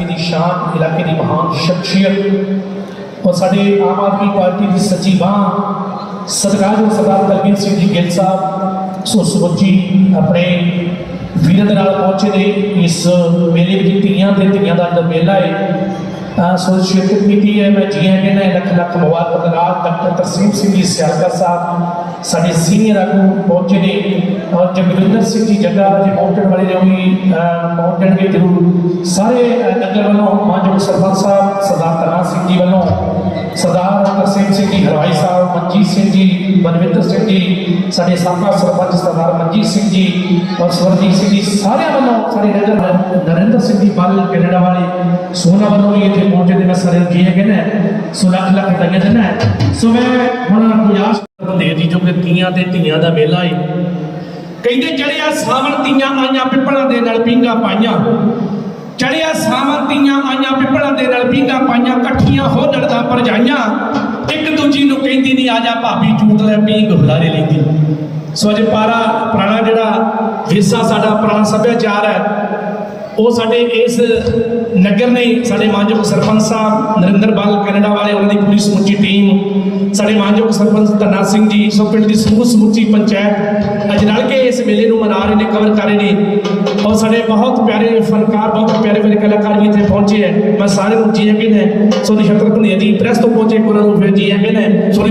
ਇਲਾਕੇ ਦੀ ਸ਼ਾਨ, ਇਲਾਕੇ ਦੀ ਮਹਾਨ ਸ਼ਖਸੀਅਤ। ਔਰ ਸਾਡੇ ਆਮ ਆਦਮੀ ਪਾਰਟੀ ਦੀ ਸੱਚੀ ਬਾਹ ਸਤਿਕਾਰਯੋਗ ਸਰਦਾਰ ਦਲਬੀਰ ਸਿੰਘ ਜੀ ਗਿੱਲ ਸਾਹਿਬ ਸੋ ਸਮੁੱਚੀ ਆਪਣੇ ਵੀਰਾਂ ਦੇ ਨਾਲ ਪਹੁੰਚੇ ਨੇ। ਇਸ ਮੇਲੇ ਵਿੱਚ ਧੀਆਂ ਤੇ ਧੀਆਂ ਦਾ ਜਿਹੜਾ ਮੇਲਾ ਹੈ ਸੋ ਸ਼ਿਰਕਤ ਕੀਤੀ ਹੈ। ਮੈਂ ਜੀ ਆਇਆਂ ਕਹਿੰਦਾ ਲੱਖ ਲੱਖ ਮੁਬਾਰਕ ਨਾਲ ਡਾਕਟਰ ਤਰਸੀਮ ਸਿੰਘ ਜੀ ਸਿਆਲਕਾ ਸਾਹਿਬ, ਸਾਡੇ ਸੀਨੀਅਰ ਆਗੂ ਪਹੁੰਚੇ ਨੇ। ਜਗਵਿੰਦਰ ਸਿੰਘ ਜੀ ਜੱਗਾ ਜੀ ਪਹੁੰਚਣ ਵਾਲੇ ਨੇ ਵੀ ਪਹੁੰਚਣਗੇ ਜ਼ਰੂਰ ਸਾਰੇ ਅਹ, ਨਗਰ ਵੱਲੋਂ ਮਾਨਯੋਗ ਸਰਪੰਚ ਸਾਹਿਬ ਸਰਦਾਰ ਤਰਨਾ ਸਿੰਘ ਜੀ ਵੱਲੋਂ ਸਰਦਾਰ ਤਰਸੀਮ ਸਿੰਘ ਜੀ ਹਰਵਾਈ ਸਾਹਿਬ ਮਨਜੀਤ ਸਿੰਘ ਜੀ ਬਨਵਿੰਦਰ ਸਿੰਘ ਜੀ ਸਾਡੇ ਸਾਬਕਾ ਸਰਪੰਚ ਸਰਦਾਰ ਮਨਜੀਤ ਸਿੰਘ ਜੀ ਔਰ ਸਵਰਜੀਤ ਸਿੰਘ ਜੀ ਸਾਰਿਆਂ ਵੱਲੋਂ ਸਾਡੇ ਨਗਰ ਨਰਿੰਦਰ ਸਿੰਘ ਜੀ ਬੱਲ ਕੈਨੇਡਾ ਵਾਲੇ ਸੋਨਾ ਵੱਲੋਂ ਵੀ ਇੱਥੇ ਪਹੁੰਚੇ ਤੇ ਮੈਂ ਸਾਰੇ ਨੂੰ ਜੀ ਕਹਿੰਦਾ ਸੋ ਲੱਖ ਲੱਖ ਵਧਾਈਆਂ ਦਿੰਦਾ। ਸੋ ਮੈਂ ਹੁਣ ਗੁਜਾਰਿਸ਼ ਬੰਦੇ ਦੀ ਜੋ ਕਿ ਤੀਆਂ ਤੇ ਧੀਆਂ ਦਾ ਮੇਲਾ ਹੈ ਕਹਿੰਦੇ ਚੜਿਆ ਸਾਵਣ ਤੀਆਂ ਆਈਆਂ ਪਿੱਪਲਾਂ ਦੇ ਨਾਲ ਪੀਂਗਾ ਪਾਈਆਂ। ਚੜਿਆ ਸਾਵਣ ਤੀਆਂ ਆਈਆਂ ਪਿੱਪਲਾਂ ਦੇ ਨਾਲ ਪੀਂਗਾ ਪਾਈਆਂ, ਇਕੱਠੀਆਂ ਹੋ ਲੜਦਾ ਪਰਜਾਈਆਂ। ਇੱਕ ਦੂਜੀ ਨੂੰ ਕਹਿੰਦੀ ਨਹੀਂ ਆ ਜਾ ਭਾਬੀ ਝੂਟ ਲੈ ਪੀਂਗ ਹੁਲਾਰੇ ਲੈਂਦੀ। ਸੋ ਅਜੇ ਪਾਰਾ ਪੁਰਾਣਾ ਜਿਹੜਾ ਵਿਰਸਾ ਸਾਡਾ ਪੁਰਾਣਾ ਸੱਭਿਆਚਾਰ ਹੈ ਉਹ ਸਾਡੇ ਇਸ ਨਗਰ ਨੇ ਸਾਡੇ ਮਾਨਯੋਗ ਸਰਪੰਚ ਸਾਹਿਬ ਨਰਿੰਦਰ ਬਾਲ ਕੈਨੇਡਾ ਵਾਲੇ, ਉਹਨਾਂ ਦੀ ਪੂਰੀ ਸਮੁੱਚੀ ਟੀਮ ਸਾਡੇ ਮਾਨਯੋਗ ਸਰਪੰਚ ਧਨਾ ਸਿੰਘ ਜੀ, ਸੋ ਪਿੰਡ ਦੀ ਸਮੂਹ ਸਮੁੱਚੀ ਪੰਚਾਇਤ, ਅੱਜ ਰਲ ਕੇ ਇਸ ਮੇਲੇ ਨੂੰ ਮਨਾ ਰਹੇ ਨੇ ਕਵਰ ਕਰ ਰਹੇ ਨੇ। ਔਰ ਸਾਡੇ ਬਹੁਤ ਪਿਆਰੇ ਫਨਕਾਰ, ਬਹੁਤ ਪਿਆਰੇ ਪਿਆਰੇ ਕਲਾਕਾਰ ਵੀ ਇੱਥੇ ਪਹੁੰਚੇ ਹੈ। ਮੈਂ ਸਾਰੇ ਨੂੰ ਜੀ ਅਗੇ ਨੇ ਸੋ ਨਿਸ਼ਤਰ ਭੁਨੀਆ ਜੀ, ਪ੍ਰੈਸ ਤੋਂ ਪਹੁੰਚੇ ਉਹਨਾਂ ਨੂੰ ਫਿਰ ਜੀ ਅਗੇ ਨੇ ਸੋ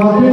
হবে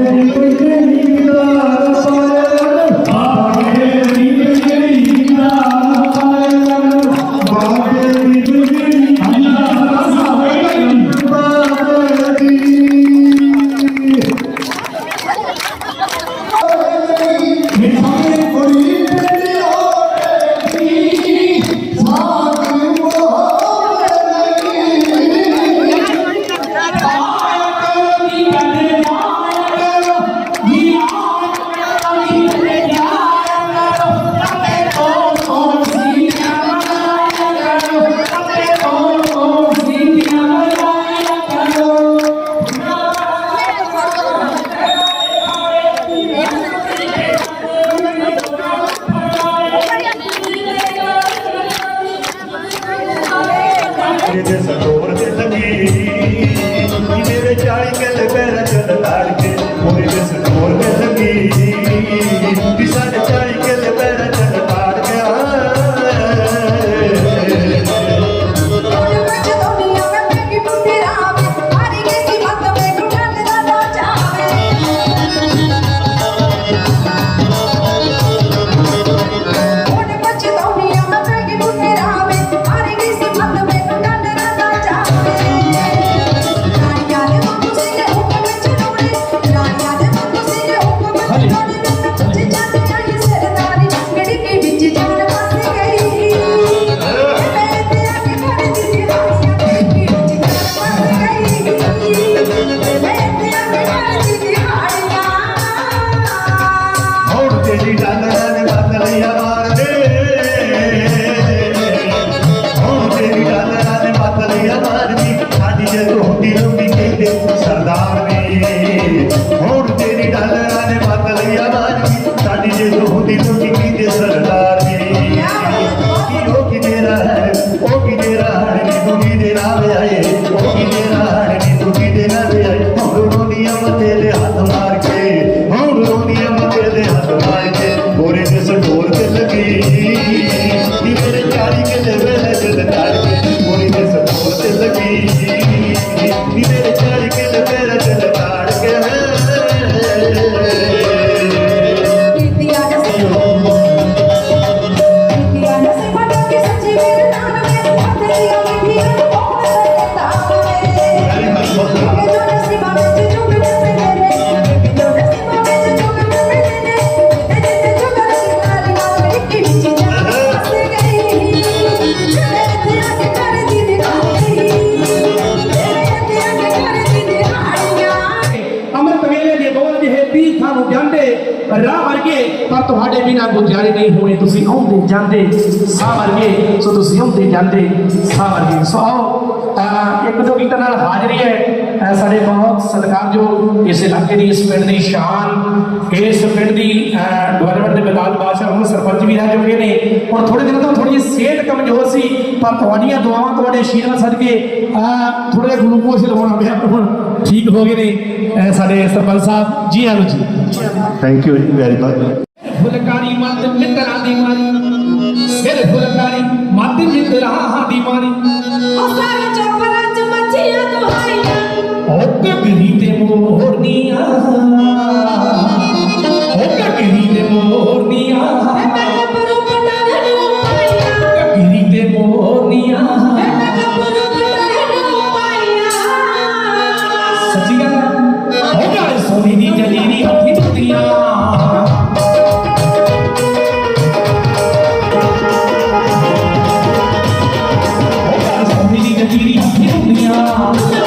ਜਾਂਦੇ ਸਾਹ ਵਰਗੇ ਸੋ ਤੁਸੀਂ ਹੁੰਦੇ ਜਾਂਦੇ ਸਾਹ ਵਰਗੇ। ਸੋ ਆਓ ਇੱਕ ਦੋ ਗੀਤਾਂ ਨਾਲ ਹਾਜ਼ਰੀ ਹੈ। ਸਾਡੇ ਬਹੁਤ ਸਤਿਕਾਰਯੋਗ ਇਸ ਇਲਾਕੇ ਦੀ ਇਸ ਪਿੰਡ ਦੀ ਸ਼ਾਨ ਇਸ ਪਿੰਡ ਦੀ ਡਿਵੈਲਪਮੈਂਟ ਦੇ ਬਿਲਾਲ ਬਾਦਸ਼ਾਹ ਹੁਣ ਸਰਪੰਚ ਵੀ ਰਹਿ ਚੁੱਕੇ ਨੇ। ਹੁਣ ਥੋੜੇ ਦਿਨਾਂ ਤੋਂ ਥੋੜੀ ਸਿਹਤ ਕਮਜ਼ੋਰ ਸੀ ਪਰ ਤੁਹਾਡੀਆਂ ਦੁਆਵਾਂ ਤੁਹਾਡੇ ਆਸ਼ੀਰਵਾਦ ਸਦਕੇ ਥੋੜਾ ਜਿਹਾ ਗਲੂਕੋਜ਼ ਲਵਾਉਣਾ ਪਿਆ। ਹੁਣ ਠੀਕ ਹੋ ਗਏ ਨੇ ਸਾਡੇ ਸਰਪੰਚ ਸਾਹਿਬ। ਜੀ ਆਲੋ ਜੀ। Thank you very much Phulkari ਮੱਤ ਮਿੱਤਰਾਂ ਦੀ ਮਾਰੀ ਸਿਰ ਫੁਲਕਾਰੀ ਮੱਤ Senhor.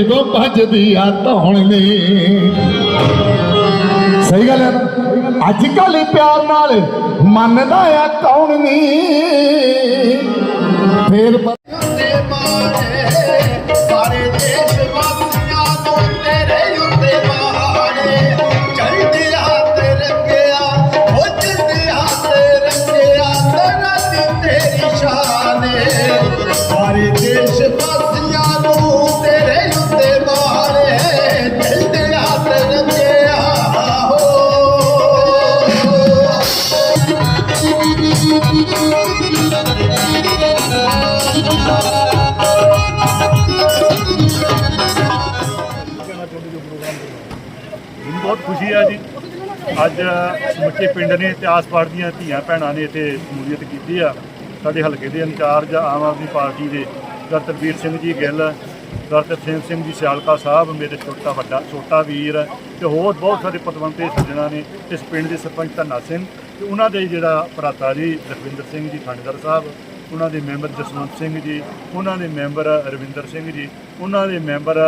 ਜਦੋਂ ਭੱਜਦੀ ਆ ਧੌਣ ਸਹੀ ਗੱਲ ਹੈ। ਅੱਜ ਕੱਲ ਪਿਆਰ ਨਾਲ ਮੰਨਦਾ ਆ ਕੌਣ ਨਹੀਂ ਫੇਰ ਸਾਰੇ ਦੇਸ਼ ਵਾਸੀਆਂ ਨੂੰ ਤੇਰੇ ਅੱਜ ਸਮੁੱਚੇ ਪਿੰਡ ਨੇ ਤੇ ਆਸ-ਪਾਸ ਦੀਆਂ ਧੀਆਂ ਭੈਣਾਂ ਨੇ ਇੱਥੇ ਸ਼ਮੂਲੀਅਤ ਕੀਤੀ ਆ। ਸਾਡੇ ਹਲਕੇ ਦੇ ਇੰਚਾਰਜ ਆਮ ਆਦਮੀ ਪਾਰਟੀ ਦੇ ਸਰ ਤਰਬੀਰ ਸਿੰਘ ਜੀ ਗਿੱਲ ਸਰ ਤਰਸੇਮ ਸਿੰਘ ਜੀ ਸਿਆਲਕਾ ਸਾਹਿਬ, ਮੇਰੇ ਛੋਟਾ ਵੱਡਾ, ਛੋਟਾ ਵੀਰ ਤੇ ਹੋਰ ਬਹੁਤ ਸਾਰੇ ਪਤਵੰਤੇ ਸੱਜਣਾ ਨੇ ਇਸ ਪਿੰਡ ਦੇ ਸਰਪੰਚ ਧੰਨਾ ਸਿੰਘ ਤੇ ਉਹਨਾਂ ਦੇ ਜਿਹੜਾ ਭਰਾਤਾ ਜੀ ਲਖਵਿੰਦਰ ਸਿੰਘ ਜੀ ਥਾਣੇਦਾਰ ਸਾਹਿਬ, ਉਹਨਾਂ ਦੇ ਮੈਂਬਰ ਜਸਵੰਤ ਸਿੰਘ ਜੀ, ਉਹਨਾਂ ਦੇ ਮੈਂਬਰ ਰਵਿੰਦਰ ਸਿੰਘ ਜੀ, ਉਹਨਾਂ ਦੇ ਮੈਂਬਰ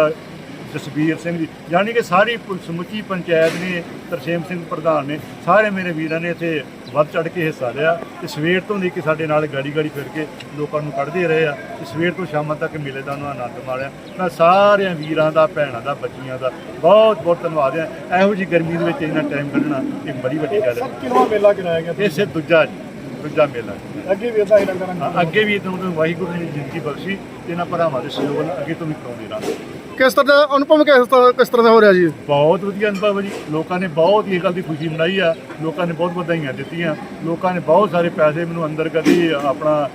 ਜਸਬੀਰ ਸਿੰਘ ਜੀ ਯਾਨੀ ਕਿ ਸਾਰੀ ਸਮੁੱਚੀ ਪੰਚਾਇਤ ਨੇ ਤਰਸੇਮ ਸਿੰਘ ਪ੍ਰਧਾਨ ਨੇ ਸਾਰੇ ਮੇਰੇ ਵੀਰਾਂ ਨੇ ਇੱਥੇ ਵੱਧ ਚੜ ਕੇ ਹਿੱਸਾ ਲਿਆ ਤੇ ਸਵੇਰ ਤੋਂ ਲੈ ਕੇ ਸਾਡੇ ਨਾਲ ਗਾੜੀ ਗਾੜੀ ਫਿਰ ਕੇ ਲੋਕਾਂ ਨੂੰ ਕੱਢਦੇ ਰਹੇ ਆ ਤੇ ਸਵੇਰ ਤੋਂ ਸ਼ਾਮਾਂ ਤੱਕ ਮੇਲੇ ਦਾ ਉਹਨਾਂ ਆਨੰਦ ਮਾਣਿਆ। ਮੈਂ ਸਾਰਿਆਂ ਵੀਰਾਂ ਦਾ ਭੈਣਾਂ ਦਾ ਬੱਚੀਆਂ ਦਾ ਬਹੁਤ ਬਹੁਤ ਧੰਨਵਾਦ ਹੈ ਇਹੋ ਜੀ ਗਰਮੀ ਦੇ ਵਿੱਚ ਇੰਨਾ ਟਾਈਮ ਕੱਢਣਾ ਇੱਕ ਬੜੀ ਵੱਡੀ ਗੱਲ ਹੈ ਕਿਲੋ ਮੇਲਾ ਕਰਾਇਆ ਗਿਆ ਇਹ ਸੇ ਦੂਜਾ ਜੀ ਦੂਜਾ ਮੇਲਾ ਜੀ। ਅੱਗੇ ਵੀ ਇਦਾਂ ਹੀ ਲੰਗਰਾਂ ਅੱਗੇ ਵੀ ਤੁਹਾਨੂੰ ਵਾਹਿਗੁਰੂ ਨੇ ਜ਼ਿੰਦਗੀ ਬਖਸ਼ੀ ਤੇ ਇਹਨਾਂ ਭਰਾਵਾਂ ਦੇ ਸਹਿਯੋਗ ਨਾਲ ਅੱਗੇ ਤੋਂ ਵੀ ਕਰਾਉਂਦੇ ਰਹਾਂਗੇ। ਕਿਸ ਤਰ੍ਹਾਂ ਦਾ ਅਨੁਭਵ ਕਿਸ ਤਰ੍ਹਾਂ ਕਿਸ ਤਰ੍ਹਾਂ ਦਾ ਹੋ ਰਿਹਾ ਜੀ? ਬਹੁਤ ਵਧੀਆ ਅਨੁਭਵ ਹੈ ਜੀ। ਲੋਕਾਂ ਨੇ ਬਹੁਤ ਇਹ ਗੱਲ ਦੀ ਖੁਸ਼ੀ ਮਨਾਈ ਆ। ਲੋਕਾਂ ਨੇ ਬਹੁਤ ਵਧਾਈਆਂ ਦਿੱਤੀਆਂ। ਲੋਕਾਂ ਨੇ ਬਹੁਤ ਸਾਰੇ ਪੈਸੇ ਮੈਨੂੰ ਅੰਦਰ ਕਦੀ ਆਪਣਾ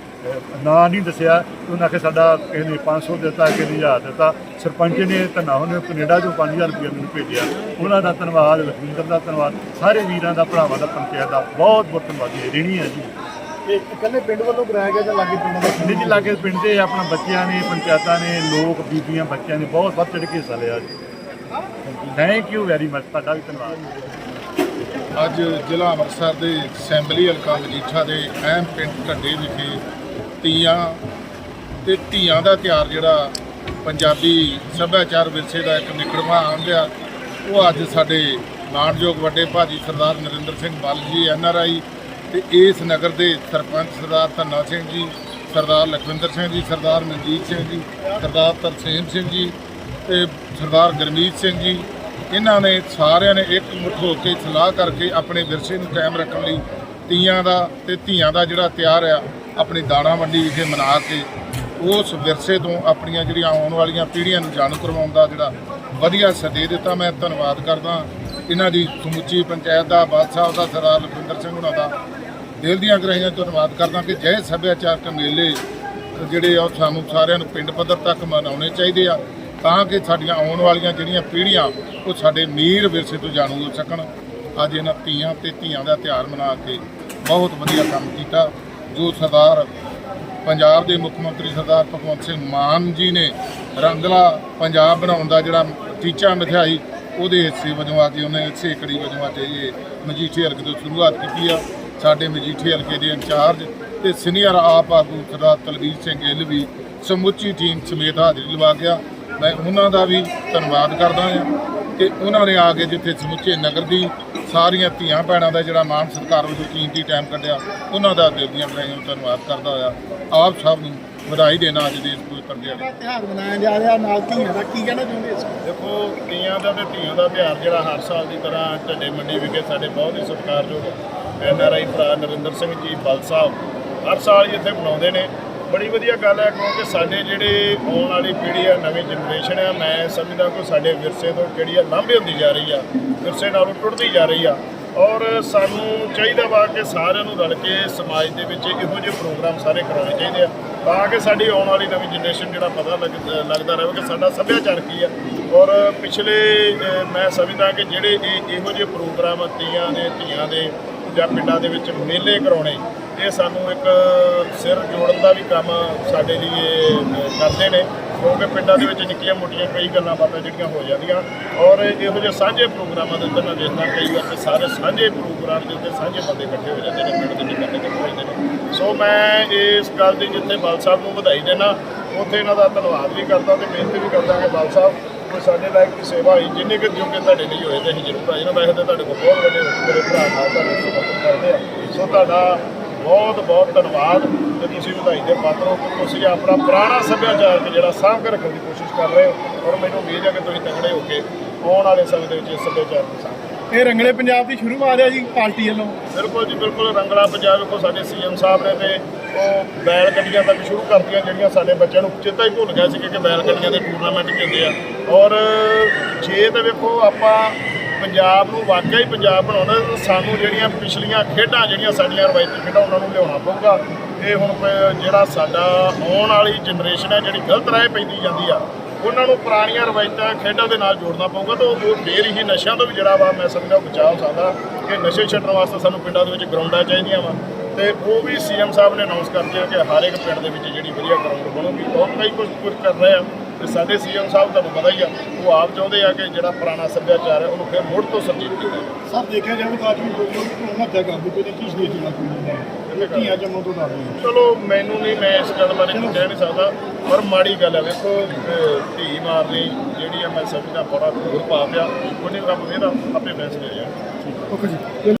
ਨਾਂ ਨਹੀਂ ਦੱਸਿਆ। ਉਹਨਾਂ ਆਖਿਆ ਸਾਡਾ ਕਿਸੇ ਨੇ 500 ਦਿੱਤਾ, ਕਿਸੇ ਨੇ 1000 ਦਿੱਤਾ। ਸਰਪੰਚ ਨੇ ਧੰਨਾ ਉਹਨੇ ਕੈਨੇਡਾ ਚੋਂ 5000 ਰੁਪਏ ਮੈਨੂੰ ਭੇਜਿਆ। ਉਹਨਾਂ ਦਾ ਧੰਨਵਾਦ, ਲਖਵਿੰਦਰ ਦਾ ਧੰਨਵਾਦ। ਸਾਰੇ ਵੀਰਾਂ ਦਾ, ਭਰਾਵਾਂ ਦਾ, ਪੰਚਾਇਤ ਦਾ ਬਹੁਤ ਬਹੁਤ ਧੰਨਵਾਦੀ ਰਿਣੀ ਹੈ ਜੀ। ਇਹ ਇਕੱਲੇ ਪਿੰਡ ਵੱਲੋਂ ਕਰਾਇਆ ਗਿਆ ਜਾਂ ਲਾਗੇ ਪਿੰਡਾਂ ਦਾ ਨਿੱਜੀ ਲਾਗੇ ਪਿੰਡ ਦੇ ਆਪਣਾ ਬੱਚਿਆਂ ਨੇ ਪੰਚਾਇਤਾਂ ਨੇ ਲੋਕ ਬੀਬੀਆਂ ਬੱਚਿਆਂ ਨੇ ਬਹੁਤ ਵੱਧ ਚੜ੍ਹ ਕੇ ਹਿੱਸਾ ਲਿਆ ਜੀ। ਥੈਂਕ ਯੂ ਵੈਰੀ ਮਚ ਤੁਹਾਡਾ ਵੀ ਧੰਨਵਾਦ। ਅੱਜ ਜ਼ਿਲ੍ਹਾ ਅੰਮ੍ਰਿਤਸਰ ਦੇ ਅਸੈਂਬਲੀ ਹਲਕਾ ਮਜੀਠਾ ਦੇ ਅਹਿਮ ਪਿੰਡ ਢੱਡੇ ਵਿਖੇ ਤੀਆਂ ਤੇ ਧੀਆਂ ਦਾ ਤਿਉਹਾਰ ਜਿਹੜਾ ਪੰਜਾਬੀ ਸੱਭਿਆਚਾਰ ਵਿਰਸੇ ਦਾ ਇੱਕ ਨਿਕੜਵਾਂ ਅੰਗ ਆ ਉਹ ਅੱਜ ਸਾਡੇ ਮਾਣਯੋਗ ਵੱਡੇ ਭਾਜੀ ਸਰਦਾਰ ਨਰਿੰਦਰ ਸਿੰਘ ਬੱਲ ਜੀ ਐਨ ਆਰ ਆਈ ਤੇ ਇਸ ਨਗਰ ਦੇ ਸਰਪੰਚ ਸਰਦਾਰ ਧੰਨਾ ਸਿੰਘ ਜੀ, ਸਰਦਾਰ ਲਖਵਿੰਦਰ ਸਿੰਘ ਜੀ, ਸਰਦਾਰ ਮਨਜੀਤ ਸਿੰਘ ਜੀ, ਸਰਦਾਰ ਤਰਸੇਮ ਸਿੰਘ ਜੀ ਤੇ ਸਰਦਾਰ ਗਰਮੀਤ ਸਿੰਘ ਜੀ, ਇਹਨਾਂ ਨੇ ਸਾਰਿਆਂ ਨੇ ਇੱਕ ਮੁੱਠ ਹੋ ਕੇ ਸਲਾਹ ਕਰਕੇ ਆਪਣੇ ਵਿਰਸੇ ਨੂੰ ਕਾਇਮ ਰੱਖਣ ਲਈ ਤੀਆਂ ਦਾ ਤੇ ਧੀਆਂ ਦਾ ਜਿਹੜਾ ਤਿਆਰ ਆ, ਆਪਣੀ ਦਾਣਾ ਮੰਡੀ ਵਿਖੇ ਮਨਾ ਕੇ ਉਸ ਵਿਰਸੇ ਤੋਂ ਆਪਣੀਆਂ ਜਿਹੜੀਆਂ ਆਉਣ ਵਾਲੀਆਂ ਪੀੜ੍ਹੀਆਂ ਨੂੰ ਜਾਣੂ ਕਰਵਾਉਣ ਦਾ ਜਿਹੜਾ ਵਧੀਆ ਸਦੇ ਦਿੱਤਾ ਮੈਂ ਧੰਨਵਾਦ ਕਰਦਾ। ਇਹਨਾਂ ਦੀ ਸਮੁੱਚੀ ਪੰਚਾਇਤ ਦਾ ਬਾਦ ਸਾਹਿਬ ਦਾ, ਸਰਦਾਰ ਲਖਵਿੰਦਰ ਸਿੰਘ ਹੁਣਾਂ ਦਾ ਦਿਲ ਦੀਆਂ ਗਰਾਹੀਆਂ ਤੋਂ ਧੰਨਵਾਦ ਕਰਦਾ ਕਿ ਜੈ ਸੱਭਿਆਚਾਰਕ ਮੇਲੇ ਜਿਹੜੇ ਆ, ਉਹ ਸਾਨੂੰ ਸਾਰਿਆਂ ਨੂੰ ਪਿੰਡ ਪੱਧਰ ਤੱਕ ਮਨਾਉਣੇ ਚਾਹੀਦੇ ਆ, ਤਾਂ ਕਿ ਸਾਡੀਆਂ ਆਉਣ ਵਾਲੀਆਂ ਜਿਹੜੀਆਂ ਪੀੜ੍ਹੀਆਂ, ਉਹ ਸਾਡੇ ਮੀਰ ਵਿਰਸੇ ਤੋਂ ਜਾਣੂ ਹੋ ਸਕਣ। ਅੱਜ ਇਹਨਾਂ ਧੀਆਂ ਤੇ ਧੀਆਂ ਦਾ ਤਿਉਹਾਰ ਮਨਾ ਕੇ ਬਹੁਤ ਵਧੀਆ ਕੰਮ ਕੀਤਾ, ਜੋ ਸਰਦਾਰ ਪੰਜਾਬ ਦੇ ਮੁੱਖ ਮੰਤਰੀ ਸਰਦਾਰ ਭਗਵੰਤ ਸਿੰਘ ਮਾਨ ਜੀ ਨੇ ਰੰਗਲਾ ਪੰਜਾਬ ਬਣਾਉਣ ਦਾ ਜਿਹੜਾ ਟੀਚਾ ਮਿਥਿਆਈ, ਉਹਦੇ ਹਿੱਸੇ ਵਜੋਂ ਅੱਜ ਕੇ ਉਹਨੇ ਹਿੱਸੇ ਕੜੀ ਵਜੋਂ ਅੱਜ ਇਹ ਮਜੀਠੀ ਹਲਕੇ ਤੋਂ ਸ਼ੁਰੂਆਤ ਕੀਤੀ ਆ। ਸਾਡੇ ਮਜੀਠੇ ਹਲਕੇ ਦੇ ਇੰਚਾਰਜ ਤੇ ਸੀਨੀਅਰ ਆਪ ਆਗੂ ਸਰਦਾਰ ਤਲਵੀਰ ਸਿੰਘ ਗਿੱਲ ਵੀ ਸਮੁੱਚੀ ਟੀਮ ਸਮੇਤ ਹਾਜ਼ਰੀ ਲਵਾ ਗਿਆ। ਮੈਂ ਉਹਨਾਂ ਦਾ ਵੀ ਧੰਨਵਾਦ ਕਰਦਾ ਹਾਂ ਕਿ ਉਹਨਾਂ ਨੇ ਆ ਕੇ ਜਿੱਥੇ ਸਮੁੱਚੇ ਨਗਰ ਦੀ ਸਾਰੀਆਂ ਧੀਆਂ ਭੈਣਾਂ ਦਾ ਜਿਹੜਾ ਮਾਣ ਸਤਿਕਾਰ ਵਜੋਂ ਕੀਮਤੀ ਟਾਈਮ ਕੱਢਿਆ ਉਹਨਾਂ ਦਾ ਦਿਲ ਦੀਆਂ ਤੋਂ ਧੰਨਵਾਦ ਕਰਦਾ ਹੋਇਆ ਆਪ ਸਭ ਨੂੰ ਵਧਾਈ ਦੇਣਾ ਅੱਜ ਦੇ ਇਸ ਪਵਿੱਤਰ ਦਿਹਾੜੇ ਤਿਉਹਾਰ ਮਨਾਇਆ ਜਾ ਰਿਹਾ ਨਾਲ ਧੀਆਂ ਦਾ ਕੀ ਕਹਿਣਾ ਚਾਹੁੰਦੇ ਇਸ ਦੇਖੋ ਤੀਆਂ ਦਾ ਤੇ ਧੀਆਂ ਦਾ ਤਿਉਹਾਰ ਜਿਹੜਾ ਹਰ ਸਾਲ ਦੀ ਤਰ੍ਹਾਂ ਢੱਡੇ ਮੰਡੀ ਵਿਖੇ ਸਾਡੇ ਬਹੁਤ ਹੀ ਸਤਿਕਾਰਯੋਗ ਐਨ ਆਰ ਆਈ ਭਰਾ ਨਰਿੰਦਰ ਸਿੰਘ ਜੀ ਬਲ ਸਾਹਿਬ ਹਰ ਸਾਲ ਹੀ ਇੱਥੇ ਮਨਾਉਂਦੇ ਨੇ। ਬੜੀ ਵਧੀਆ ਗੱਲ ਹੈ ਕਿਉਂਕਿ ਸਾਡੇ ਜਿਹੜੇ ਆਉਣ ਵਾਲੀ ਪੀੜ੍ਹੀ ਆ, ਨਵੀਂ ਜਨਰੇਸ਼ਨ ਆ, ਮੈਂ ਸਮਝਦਾ ਕਿ ਸਾਡੇ ਵਿਰਸੇ ਤੋਂ ਜਿਹੜੀ ਆ ਲਾਂਭੇ ਹੁੰਦੀ ਜਾ ਰਹੀ ਆ, ਵਿਰਸੇ ਨਾਲੋਂ ਟੁੱਟਦੀ ਜਾ ਰਹੀ ਆ। ਔਰ ਸਾਨੂੰ ਚਾਹੀਦਾ ਵਾ ਕਿ ਸਾਰਿਆਂ ਨੂੰ ਰਲ ਕੇ ਸਮਾਜ ਦੇ ਵਿੱਚ ਇਹੋ ਜਿਹੇ ਪ੍ਰੋਗਰਾਮ ਸਾਰੇ ਕਰਾਉਣੇ ਚਾਹੀਦੇ ਆ, ਤਾਂ ਕਿ ਸਾਡੀ ਆਉਣ ਵਾਲੀ ਨਵੀਂ ਜਨਰੇਸ਼ਨ ਜਿਹੜਾ ਪਤਾ ਲੱਗ- ਲੱਗਦਾ ਰਹੇ ਕਿ ਸਾਡਾ ਸੱਭਿਆਚਾਰ ਕੀ ਆ। ਔਰ ਪਿਛਲੇ ਮੈਂ ਸਮਝਦਾ ਕਿ ਜਿਹੜੇ ਇਹੋ ਜਿਹੇ ਪ੍ਰੋਗਰਾਮ ਤੀਆਂ ਦੇ, ਧੀਆਂ ਦੇ ਜਾਂ ਪਿੰਡਾਂ ਦੇ ਵਿੱਚ ਮੇਲੇ ਕਰਾਉਣੇ, ਇਹ ਸਾਨੂੰ ਇੱਕ ਸਿਰ ਜੋੜਨ ਦਾ ਵੀ ਕੰਮ ਸਾਡੇ ਲਈ ਇਹ ਕਰਦੇ ਨੇ। ਕਿਉਂਕਿ ਪਿੰਡਾਂ ਦੇ ਵਿੱਚ ਨਿੱਕੀਆਂ ਮੋਟੀਆਂ ਕਈ ਗੱਲਾਂ ਬਾਤਾਂ ਜਿਹੜੀਆਂ ਹੋ ਜਾਂਦੀਆਂ। ਔਰ ਇਹੋ ਜਿਹੇ ਸਾਂਝੇ ਪ੍ਰੋਗਰਾਮਾਂ ਦੇ ਉੱਤੇ ਮੈਂ ਦੇਖਦਾ ਕਈ ਵਾਰ ਸਾਰੇ ਸਾਂਝੇ ਪ੍ਰੋਗਰਾਮ ਦੇ ਉੱਤੇ ਸਾਂਝੇ ਬੰਦੇ ਇਕੱਠੇ ਹੋ ਜਾਂਦੇ ਨੇ, ਪਿੰਡ ਦੇ ਨਿੱਕੇ ਇਕੱਠੇ ਹੋ ਜਾਂਦੇ ਨੇ। ਸੋ ਮੈਂ ਇਸ ਗੱਲ ਦੀ ਜਿੱਥੇ ਬਲ ਸਾਹਿਬ ਨੂੰ ਵਧਾਈ ਦੇਣਾ ਉੱਥੇ ਇਹਨਾਂ ਦਾ ਧੰਨਵਾਦ ਵੀ ਕਰਦਾ ਤੇ ਬੇਨਤੀ ਵੀ ਕਰਦਾ ਕਿ ਬਲ ਸਾਹਿਬ ਕੋਈ ਸਾਡੇ ਲਾਇਕ ਦੀ ਸੇਵਾ ਹੋਈ ਜਿੰਨੇ ਕਿ ਜੋਗੇ ਤੁਹਾਡੇ ਲਈ ਹੋਏ ਤੇ ਅਸੀਂ ਜ਼ਰੂਰ ਆਏ ਨਾ ਵੈਸੇ ਤਾਂ ਤੁਹਾਡੇ ਕੋਲ ਬਹੁਤ ਵੱਡੇ ਮੇਰੇ ਭਰਾ ਨਾਲ ਤੁਹਾਨੂੰ ਸਮਰਪਿਤ ਕਰਦੇ ਆ। ਸੋ ਤੁਹਾਡਾ ਬਹੁਤ ਬਹੁਤ ਧੰਨਵਾਦ ਤੇ ਤੁਸੀਂ ਵਧਾਈ ਦੇ ਪਾਤਰ ਹੋ ਕਿ ਤੁਸੀਂ ਆਪਣਾ ਪੁਰਾਣਾ ਸੱਭਿਆਚਾਰ ਕਿ ਜਿਹੜਾ ਸਾਂਭ ਕੇ ਰੱਖਣ ਦੀ ਕੋਸ਼ਿਸ਼ ਕਰ ਰਹੇ ਹੋ ਔਰ ਮੈਨੂੰ ਉਮੀਦ ਹੈ ਕਿ ਤੁਸੀਂ ਤਕੜੇ ਹੋ ਕੇ ਆਉਣ ਵਾਲੇ ਸਮੇਂ ਦੇ ਵਿੱਚ ਇਸ ਸੱਭਿਆਚਾਰ ਨੂੰ ਸਾਂਭ ਇਹ ਰੰਗਲੇ ਪੰਜਾਬ ਦੀ ਸ਼ੁਰੂਆਤ ਹੈ ਜੀ ਪਾਰਟੀ ਵੱਲੋਂ। ਬਿਲਕੁਲ ਜੀ ਬਿਲਕੁਲ ਰੰਗਲਾ ਪੰਜਾਬ ਵੇਖੋ ਸਾਡੇ ਸੀਐਮ ਸਾਹਿਬ ਨੇ ਤੇ ਉਹ ਬੈਲ ਗੱਡੀਆਂ ਤੱਕ ਸ਼ੁਰੂ ਕਰਤੀਆਂ ਜਿਹੜੀਆਂ ਸਾਡੇ ਬੱਚਿਆਂ ਨੂੰ ਚੇਤਾ ਹੀ ਭੁੱਲ ਗਿਆ ਸੀ ਕਿ ਬੈਲ ਗੱਡੀਆਂ ਦੇ ਟੂਰਨਾਮੈਂਟ ਵੀ ਹੁੰਦੇ ਆ। ਔਰ ਜੇ ਤਾਂ ਵੇਖੋ ਆਪਾਂ ਪੰਜਾਬ ਨੂੰ ਵਾਕਿਆ ਹੀ ਪੰਜਾਬ ਬਣਾਉਣਾ, ਤਾਂ ਸਾਨੂੰ ਜਿਹੜੀਆਂ ਪਿਛਲੀਆਂ ਖੇਡਾਂ ਜਿਹੜੀਆਂ ਸਾਡੀਆਂ ਰਵਾਇਤੀ ਖੇਡਾਂ ਉਹਨਾਂ ਨੂੰ ਲਿਆਉਣਾ ਪਊਗਾ। ਇਹ ਹੁਣ ਪ- ਜਿਹੜਾ ਸਾਡਾ ਆਉਣ ਵਾਲੀ ਜਨਰੇਸ਼ਨ ਹੈ, ਜਿਹੜੀ ਗਲਤ ਰਾਹ ਪੈਂਦੀ ਜਾਂਦੀ ਆ, ਉਹਨਾਂ ਨੂੰ ਪੁਰਾਣੀਆਂ ਰਵਾਇਤਾਂ ਖੇਡਾਂ ਦੇ ਨਾਲ ਜੋੜਨਾ ਪਊਗਾ, ਤਾਂ ਉਹ ਫੇਰ ਹੀ ਨਸ਼ਿਆਂ ਤੋਂ ਵੀ ਜਿਹੜਾ ਵਾ, ਮੈਂ ਸਮਝਦਾ, ਬਚਾਅ ਹੋ ਸਕਦਾ ਕਿ ਨਸ਼ੇ ਛੱਡਣ ਵਾਸਤੇ ਸਾਨੂੰ ਪਿੰਡਾਂ ਦੇ ਵਿੱਚ ਗਰਾਊਂਡਾਂ ਚਾਹੀਦੀਆਂ ਵਾ। ਤੇ ਉਹ ਵੀ ਸੀਐਮ ਸਾਹਿਬ ਨੇ ਅਨਾਉਂਸ ਕਰਤੇ ਆ ਕਿ ਹਰ ਇੱਕ ਪਿੰਡ ਦੇ ਵਿੱਚ ਜਿਹੜੀ ਵਧੀਆ ਗਰਾਊਂਡ ਬਣੂਗੀ ਬਹੁਤ ਕਈ ਕੁਝ ਕੁਝ ਕਰ ਰਹੇ ਆ ਤੇ ਸਾਡੇ ਸੀਐਮ ਸਾਹਿਬ ਤੁਹਾਨੂੰ ਪਤਾ ਹੀ ਆ ਉਹ ਆਪ ਚਾਹੁੰਦੇ ਆ ਕਿ ਜਿਹੜਾ ਪੁਰਾਣਾ ਸੱਭਿਆਚਾਰ ਹੈ ਉਹਨੂੰ ਫਿਰ ਮੁੜ ਤੋਂ ਸਰਜੀਤ ਕੀਤਾ ਜਾਵੇ। ਸਰ ਦੇਖਿਆ ਜਾਵੇ ਤਾਂ ਅੱਜ ਵੀ ਕੋਈ ਉਹਨਾਂ ਹੱਤਿਆ ਕਰ ਦਿੱਤੀ ਕੋਈ ਕੀ ਸਟੇਜ ਤੇ ਲੱਗ ਕਰਕੇ ਕਰ ਧੀਆਂ ਜੰਮੂ ਤੋਂ ਦੱਸ ਚਲੋ ਮੈਨੂੰ ਨਹੀਂ ਮੈਂ ਇਸ ਗੱਲ ਬਾਰੇ ਕੁਝ ਕਹਿ ਨਹੀਂ ਸਕਦਾ ਪਰ ਮਾੜੀ ਗੱਲ ਹੈ ਵੇਖੋ ਧੀ ਮਾਰਨੀ ਜਿਹੜੀ ਆ ਮੈਂ ਸਮਝਦਾ ਬੜਾ ਦੂਰ ਪਾਪ ਆ ਉਹਨੇ ਰੱਬ ਇਹਦਾ ਆਪੇ ਫੈਸਲੇ ਆ ਓਕੇ ਜੀ।